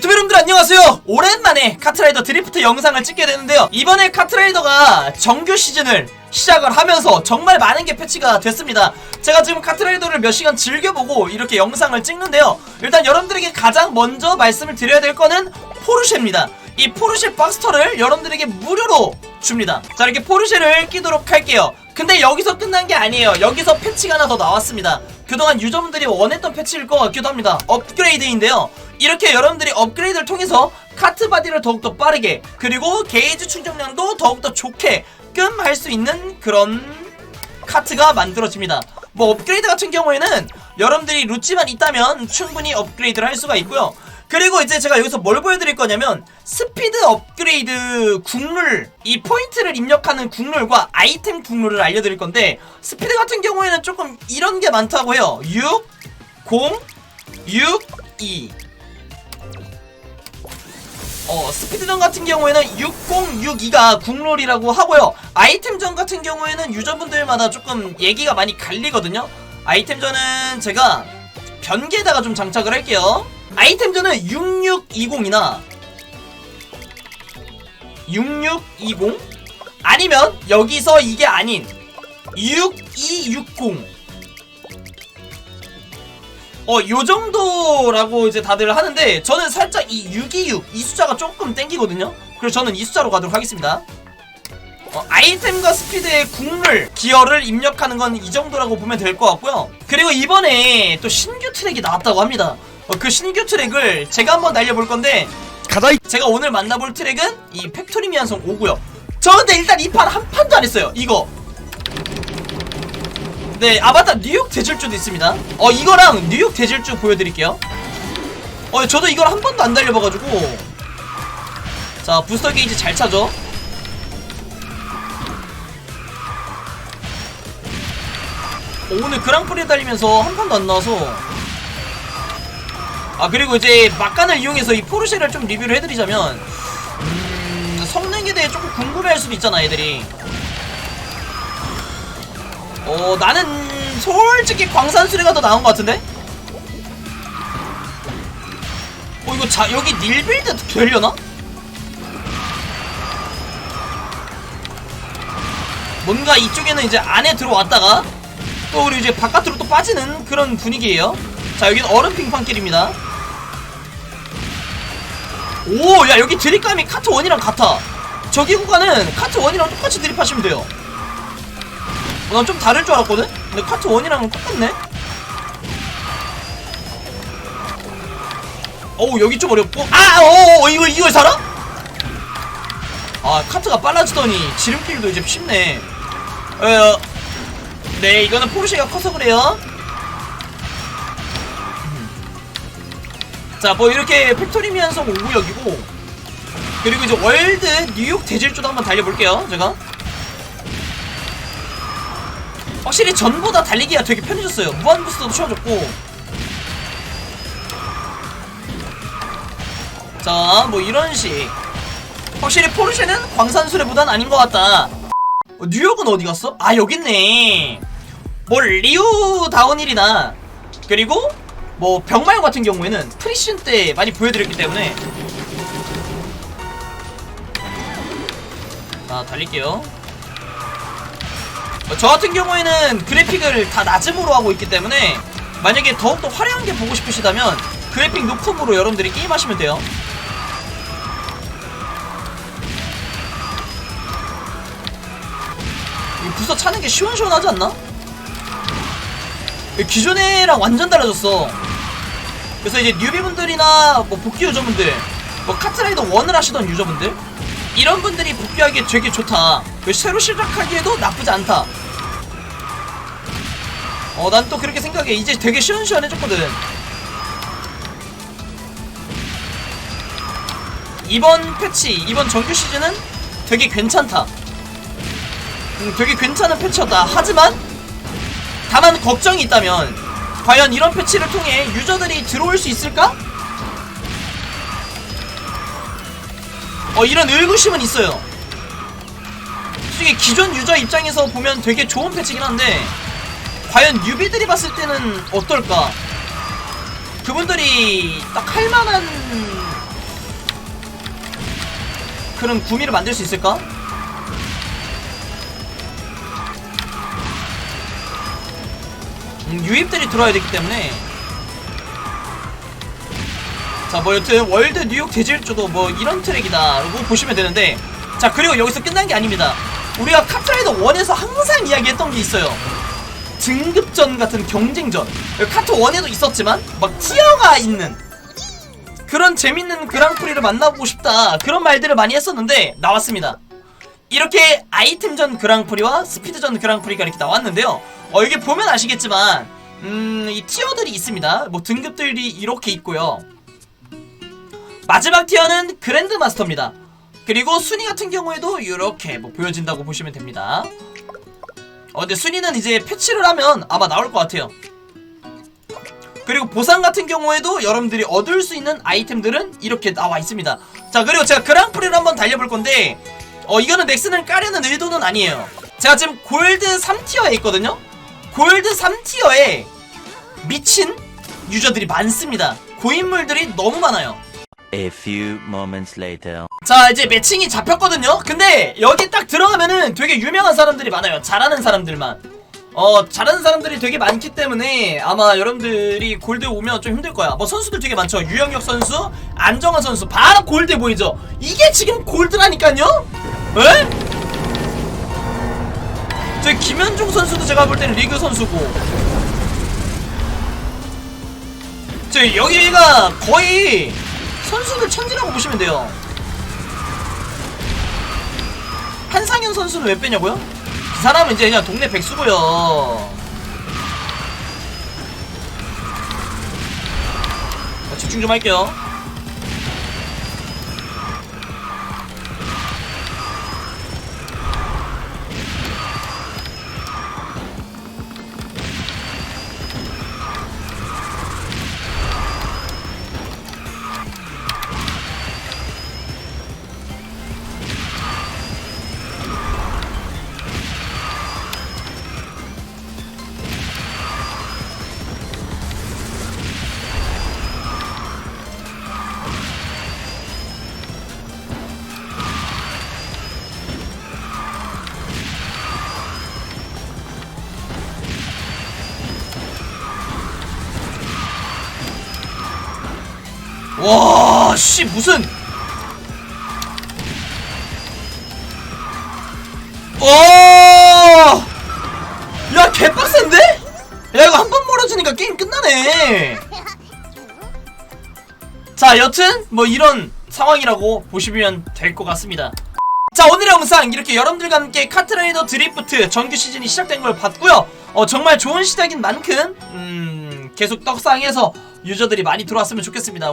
유튜브 여러분들 안녕하세요. 오랜만에 카트라이더 드리프트 영상을 찍게 되는데요. 이번에 카트라이더가 정규 시즌을 시작을 하면서 정말 많은 게 패치가 됐습니다. 제가 지금 카트라이더를 몇 시간 즐겨보고 이렇게 영상을 찍는데요. 일단 여러분들에게 가장 먼저 말씀을 드려야 될 거는 포르쉐입니다. 이 포르쉐 박스터를 여러분들에게 무료로 줍니다. 자 이렇게 포르쉐를 끼도록 할게요. 근데 여기서 끝난 게 아니에요. 여기서 패치가 하나 더 나왔습니다. 그동안 유저분들이 원했던 패치일 것 같기도 합니다. 업그레이드인데요 이렇게 여러분들이 업그레이드를 통해서 카트 바디를 더욱더 빠르게 그리고 게이지 충전량도 더욱더 좋게끔 할 수 있는 그런 카트가 만들어집니다. 뭐 업그레이드 같은 경우에는 여러분들이 루찌만 있다면 충분히 업그레이드를 할 수가 있고요. 그리고 이제 제가 여기서 뭘 보여드릴 거냐면 스피드 업그레이드 국룰 이 포인트를 입력하는 국룰과 아이템 국룰을 알려드릴 건데 스피드 같은 경우에는 조금 이런 게 많다고 해요. 6, 0, 6, 2 어, 스피드전 같은 경우에는 6062가 국룰이라고 하고요. 아이템전 같은 경우에는 유저분들마다 조금 얘기가 많이 갈리거든요. 아이템전은 제가 변기에다가 좀 장착을 할게요. 아이템전은 6620이나 6620 아니면 여기서 이게 아닌 6260 어, 요 정도라고 이제 다들 하는데 저는 살짝 이 626, 이 숫자가 조금 땡기거든요. 그래서 저는 이 숫자로 가도록 하겠습니다. 어, 아이템과 스피드의 국룰 기어를 입력하는 건 이 정도라고 보면 될 것 같고요. 그리고 이번에 또 신규 트랙이 나왔다고 합니다. 어, 그 신규 트랙을 제가 한번 날려볼 건데 가자 이 제가 오늘 만나볼 트랙은 이 팩토리 미안성 5고요. 저 근데 일단 이 판 한 판도 안 했어요. 이거. 네, 아바타 뉴욕 대질주도 있습니다. 어, 이거랑 뉴욕 대질주 보여드릴게요. 어, 저도 이걸 한 번도 안 달려봐가지고. 자, 부스터 게이지 잘 차죠? 어, 오늘 그랑프리 달리면서 한 판도 안 나와서. 아, 그리고 이제 막간을 이용해서 이 포르쉐를 좀 리뷰를 해드리자면, 음, 성능에 대해 조금 궁금해 할 수도 있잖아, 애들이. 어 나는 솔직히 광산수레가 더 나은 것 같은데? 어 이거 자 여기 닐빌드 되려나? 뭔가 이쪽에는 이제 안에 들어왔다가 또 우리 이제 바깥으로 또 빠지는 그런 분위기예요 자 여기는 얼음 빙판길입니다 오 야 여기 드립감이 카트 1이랑 같아 저기 구간은 카트 1이랑 똑같이 드립하시면 돼요 어, 난좀 다를 줄 알았거든? 근데 카트 1이랑은 똑같네? 어우 여기 좀 어렵고 아! 어어 이거 이걸 살아? 아 카트가 빨라지더니 지름길도 이제 쉽네 어, 네 이거는 포르쉐가 커서 그래요 자 뭐 이렇게 팩토리 미안성 5구역이고 그리고 이제 월드 뉴욕 대질주도 한번 달려볼게요 제가 확실히 전보다 달리기가 되게 편해졌어요. 무한 부스터도 쉬워졌고. 자, 뭐 이런 식. 확실히 포르쉐는 광산수레보단 아닌 것 같다. 어, 뉴욕은 어디 갔어? 아, 여기 있네. 뭐 리우 다운힐이나 그리고 뭐 병마용 같은 경우에는 프리신 때 많이 보여드렸기 때문에 자, 달릴게요. 어, 저 같은 경우에는 그래픽을 다 낮음으로 하고 있기 때문에 만약에 더욱더 화려한 게 보고 싶으시다면 그래픽 높음으로 여러분들이 게임하시면 돼요. 이 부서 차는 게 시원시원하지 않나? 기존에랑 완전 달라졌어. 그래서 이제 뉴비분들이나 뭐 복귀 유저분들 뭐 카트라이더 1을 하시던 유저분들 이런 분들이 복귀하기에 되게 좋다. 그 새로 시작하기에도 나쁘지 않다 어, 난 또 그렇게 생각해. 이제 되게 시원시원해졌거든. 이번 패치, 이번 정규 시즌은 되게 괜찮다. 음, 되게 괜찮은 패치였다. 하지만, 다만 걱정이 있다면, 과연 이런 패치를 통해 유저들이 들어올 수 있을까? 어, 이런 의구심은 있어요. 솔직히 기존 유저 입장에서 보면 되게 좋은 패치긴 한데, 과연 뉴비들이 봤을 때는 어떨까? 그분들이 딱 할만한 그런 구미를 만들 수 있을까? 음, 유입들이 들어와야 되기 때문에 자 뭐 여튼 월드 뉴욕 대질주도 뭐 이런 트랙이다 라고 보시면 되는데 자 그리고 여기서 끝난 게 아닙니다 우리가 카트라이더 1에서 항상 이야기했던 게 있어요. 등급전 같은 경쟁전. 카트 1에도 있었지만 막 티어가 있는 그런 재밌는 그랑프리를 만나보고 싶다 그런 말들을 많이 했었는데 나왔습니다. 이렇게 아이템전 그랑프리와 스피드전 그랑프리가 이렇게 나왔는데요. 어 이게 보면 아시겠지만 음이 티어들이 있습니다. 뭐 등급들이 이렇게 있고요. 마지막 티어는 그랜드 마스터입니다 그리고 순위 같은 경우에도 이렇게 뭐 보여진다고 보시면 됩니다 어 근데 순위는 이제 패치를 하면 아마 나올 것 같아요 그리고 보상 같은 경우에도 여러분들이 얻을 수 있는 아이템들은 이렇게 나와 있습니다. 자, 그리고 제가 그랑프리를 한번 달려볼 건데, 어, 이거는 넥슨을 까려는 의도는 아니에요. 제가 지금 골드 3티어에 있거든요? 골드 3티어에 미친 유저들이 많습니다. 고인물들이 너무 많아요. A few moments later. 자 이제 매칭이 잡혔거든요? 근데 여기 딱 들어가면은 되게 유명한 사람들이 많아요. 잘하는 사람들만. 어 잘하는 사람들이 되게 많기 때문에 아마 여러분들이 골드 오면 좀 힘들 거야. 뭐 선수들 되게 많죠? 유영혁 선수 안정환 선수. 바로 골드 보이죠. 이게 지금 골드라니까요? 에? 저 김현중 선수도 제가 볼 때는 리그 선수고. 저 여기가 거의 선수들 천지라고 보시면 돼요 한상현 선수는 왜 빼냐고요? 그 사람은 이제 그냥 동네 백수고요. 자, 집중 좀 할게요. 와, 씨, 무슨. 와! 야, 개빡센데? 야, 이거 한 번 멀어지니까 게임 끝나네. 자, 여튼, 뭐 이런 상황이라고 보시면 될 것 같습니다. 자 오늘의 영상 이렇게 여러분들과 함께 카트라이더 드리프트 정규 시즌이 시작된 걸 봤고요 어 정말 좋은 시작인 만큼 음 계속 떡상해서 유저들이 많이 들어왔으면 좋겠습니다